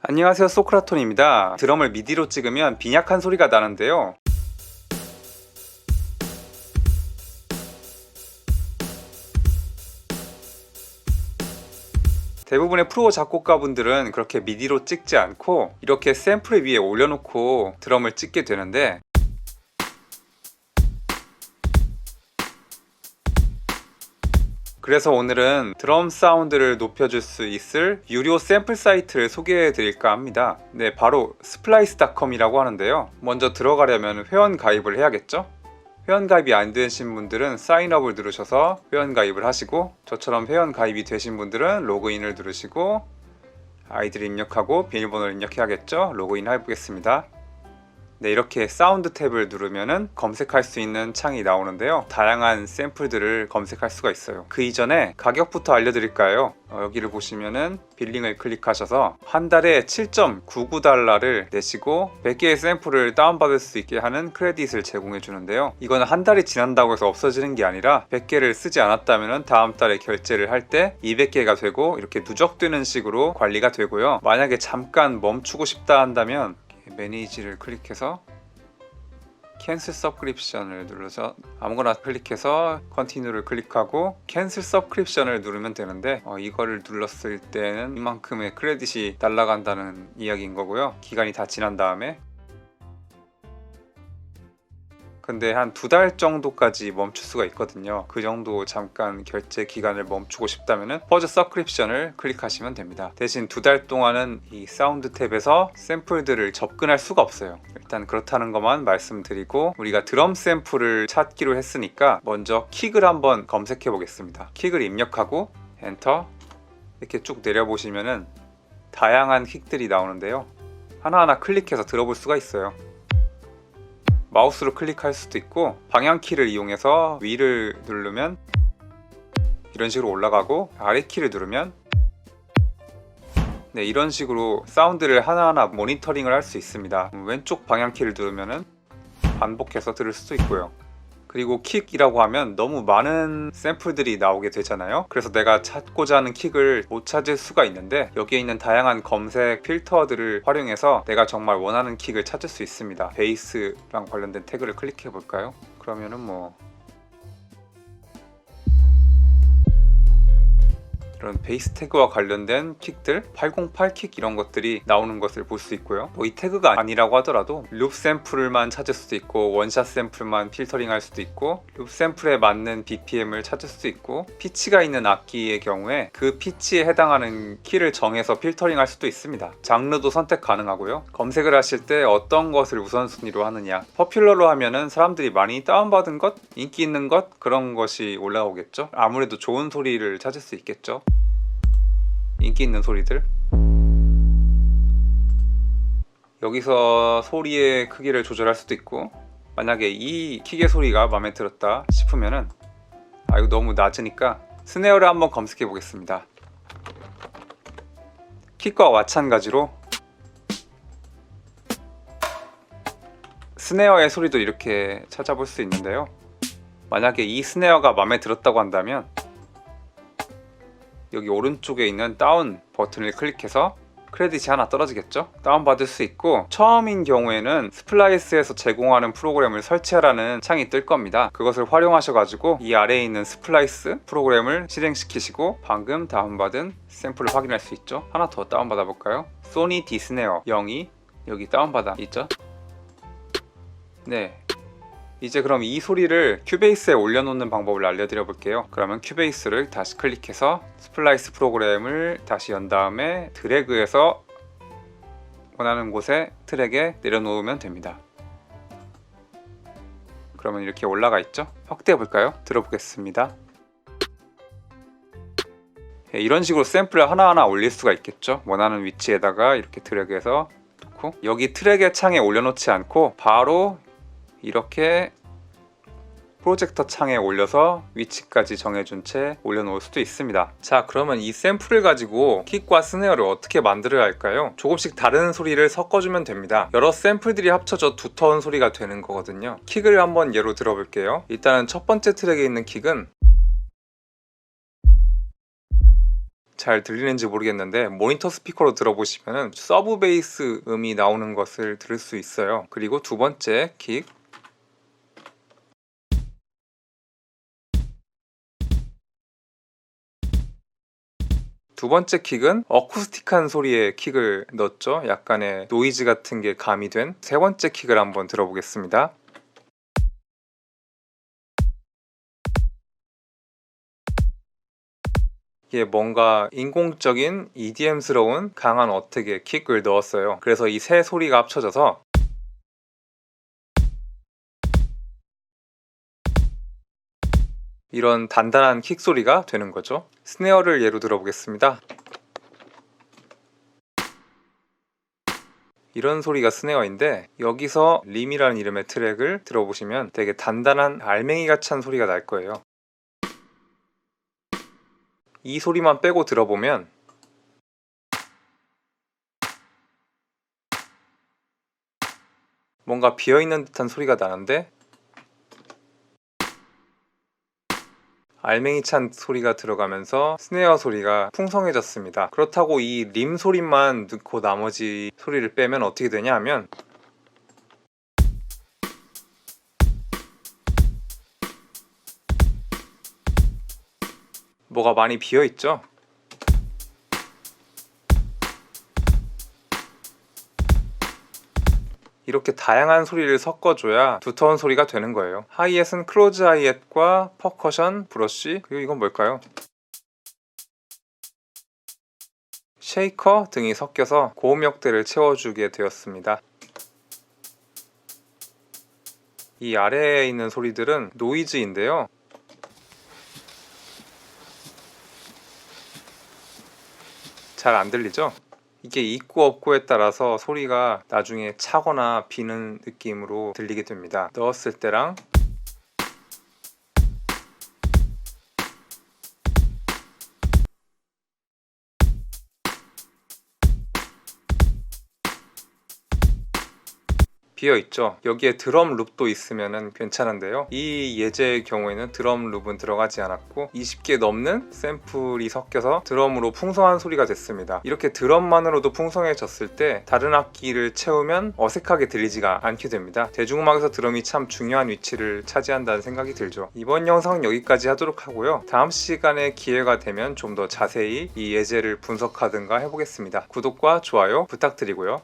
안녕하세요 소크라톤입니다. 드럼을 미디로 찍으면 빈약한 소리가 나는데요. 대부분의 프로 작곡가분들은 그렇게 미디로 찍지 않고 이렇게 샘플 위에 올려놓고 드럼을 찍게 되는데 그래서 오늘은 드럼 사운드를 높여줄 수 있을 유료 샘플 사이트를 소개해 드릴까 합니다. 네, 바로 splice.com이라고 하는데요. 먼저 들어가려면 회원 가입을 해야겠죠? 회원 가입이 안 되신 분들은 사인업을 누르셔서 회원 가입을 하시고 저처럼 회원 가입이 되신 분들은 로그인을 누르시고 아이디를 입력하고 비밀번호를 입력해야겠죠? 로그인 해보겠습니다. 네, 이렇게 사운드 탭을 누르면은 검색할 수 있는 창이 나오는데요. 다양한 샘플들을 검색할 수가 있어요. 그 이전에 가격부터 알려드릴까요? 어, 여기를 보시면은 빌링을 클릭하셔서 한 달에 7.99달러를 내시고 100개의 샘플을 다운받을 수 있게 하는 크레딧을 제공해 주는데요. 이거는 한 달이 지난다고 해서 없어지는 게 아니라 100개를 쓰지 않았다면 다음 달에 결제를 할 때 200개가 되고 이렇게 누적되는 식으로 관리가 되고요. 만약에 잠깐 멈추고 싶다 한다면 매니지를 클릭해서 캔슬 서브크립션을 눌러서 아무거나 클릭해서 컨티뉴를 클릭하고 캔슬 서브크립션을 누르면 되는데 어, 이거를 눌렀을 때는 이만큼의 크레딧이 날아간다는 이야기인 거고요. 기간이 다 지난 다음에 근데 한 두 달 정도까지 멈출 수가 있거든요. 그 정도 잠깐 결제 기간을 멈추고 싶다면은 퍼즈 서크립션을 클릭하시면 됩니다. 대신 두 달 동안은 이 사운드 탭에서 샘플들을 접근할 수가 없어요. 일단 그렇다는 것만 말씀드리고 우리가 드럼 샘플을 찾기로 했으니까 먼저 킥을 한번 검색해 보겠습니다. 킥을 입력하고 엔터 이렇게 쭉 내려보시면은 다양한 킥들이 나오는데요. 하나하나 클릭해서 들어볼 수가 있어요. 마우스로 클릭할 수도 있고 방향키를 이용해서 위를 누르면 이런 식으로 올라가고 아래 키를 누르면 네 이런 식으로 사운드를 하나하나 모니터링을 할 수 있습니다. 왼쪽 방향키를 누르면 반복해서 들을 수도 있고요 그리고 킥이라고 하면 너무 많은 샘플들이 나오게 되잖아요. 그래서 내가 찾고자 하는 킥을 못 찾을 수가 있는데 여기에 있는 다양한 검색 필터들을 활용해서 내가 정말 원하는 킥을 찾을 수 있습니다. 베이스랑 관련된 태그를 클릭해 볼까요? 그러면은 뭐 이런 베이스 태그와 관련된 킥들 808킥 이런 것들이 나오는 것을 볼 수 있고요. 뭐 이 태그가 아니라고 하더라도 룹 샘플만 찾을 수도 있고 원샷 샘플만 필터링 할 수도 있고 룹 샘플에 맞는 BPM을 찾을 수도 있고 피치가 있는 악기의 경우에 그 피치에 해당하는 키를 정해서 필터링 할 수도 있습니다. 장르도 선택 가능하고요. 검색을 하실 때 어떤 것을 우선순위로 하느냐. 퍼퓰러로 하면은 사람들이 많이 다운받은 것 인기 있는 것 그런 것이 올라오겠죠. 아무래도 좋은 소리를 찾을 수 있겠죠 인기 있는 소리들? 여기서 소리의 크기를 조절할 수도 있고 만약에 이 킥의 소리가 마음에 들었다 싶으면은 아 이거 너무 낮으니까 스네어를 한번 검색해 보겠습니다. 킥과 마찬가지로 스네어의 소리도 이렇게 찾아볼 수 있는데요. 만약에 이 스네어가 마음에 들었다고 한다면 여기 오른쪽에 있는 다운 버튼을 클릭해서 크레딧이 하나 떨어지겠죠? 다운받을 수 있고 처음인 경우에는 스플라이스에서 제공하는 프로그램을 설치하라는 창이 뜰 겁니다. 그것을 활용하셔가지고 이 아래에 있는 스플라이스 프로그램을 실행시키시고 방금 다운받은 샘플을 확인할 수 있죠. 하나 더 다운받아 볼까요? 소니 디스네어 02 여기 다운받아 있죠? 네, 이제 그럼 이 소리를 큐베이스에 올려놓는 방법을 알려드려 볼게요. 그러면 큐베이스를 다시 클릭해서 스플라이스 프로그램을 다시 연 다음에 드래그해서 원하는 곳에 트랙에 내려놓으면 됩니다. 그러면 이렇게 올라가 있죠? 확대해 볼까요? 들어보겠습니다. 네, 이런 식으로 샘플을 하나하나 올릴 수가 있겠죠? 원하는 위치에다가 이렇게 드래그해서 여기 트랙의 창에 올려놓지 않고 바로 이렇게 프로젝터 창에 올려서 위치까지 정해준 채 올려놓을 수도 있습니다. 자 그러면 이 샘플을 가지고 킥과 스네어를 어떻게 만들어야 할까요? 조금씩 다른 소리를 섞어주면 됩니다. 여러 샘플들이 합쳐져 두터운 소리가 되는 거거든요. 킥을 한번 예로 들어볼게요. 일단은 첫 번째 트랙에 있는 킥은 잘 들리는지 모르겠는데 모니터 스피커로 들어보시면 서브 베이스 음이 나오는 것을 들을 수 있어요. 그리고 두 번째 킥 두 번째 킥은 어쿠스틱한 소리의 킥을 넣었죠. 약간의 노이즈 같은 게 가미된 세 번째 킥을 한번 들어보겠습니다. 이게 뭔가 인공적인 EDM스러운 강한 어택의 킥을 넣었어요. 그래서 이 세 소리가 합쳐져서 이런 단단한 킥 소리가 되는 거죠. 스네어를 예로 들어보겠습니다. 이런 소리가 스네어인데 여기서 림이라는 이름의 트랙을 들어보시면 되게 단단한 알맹이가 찬 소리가 날 거예요. 이 소리만 빼고 들어보면 뭔가 비어있는 듯한 소리가 나는데 알맹이 찬 소리가 들어가면서 스네어 소리가 풍성해졌습니다. 그렇다고 이 림 소리만 넣고 나머지 소리를 빼면 어떻게 되냐 하면 뭐가 많이 비어 있죠? 이렇게 다양한 소리를 섞어줘야 두터운 소리가 되는 거예요. 하이햇은 클로즈 하이햇과 퍼커션, 브러쉬, 그리고 이건 뭘까요? 쉐이커 등이 섞여서 고음역대를 채워주게 되었습니다. 이 아래에 있는 소리들은 노이즈인데요. 잘 안 들리죠? 이게 있고 없고에 따라서 소리가 나중에 차거나 비는 느낌으로 들리게 됩니다. 넣었을 때랑 비어 있죠. 여기에 드럼 룹도 있으면 괜찮은데요. 이 예제의 경우에는 드럼 룹은 들어가지 않았고 20개 넘는 샘플이 섞여서 드럼으로 풍성한 소리가 됐습니다. 이렇게 드럼만으로도 풍성해졌을 때 다른 악기를 채우면 어색하게 들리지가 않게 됩니다. 대중음악에서 드럼이 참 중요한 위치를 차지한다는 생각이 들죠. 이번 영상은 여기까지 하도록 하고요. 다음 시간에 기회가 되면 좀 더 자세히 이 예제를 분석하든가 해보겠습니다. 구독과 좋아요 부탁드리고요.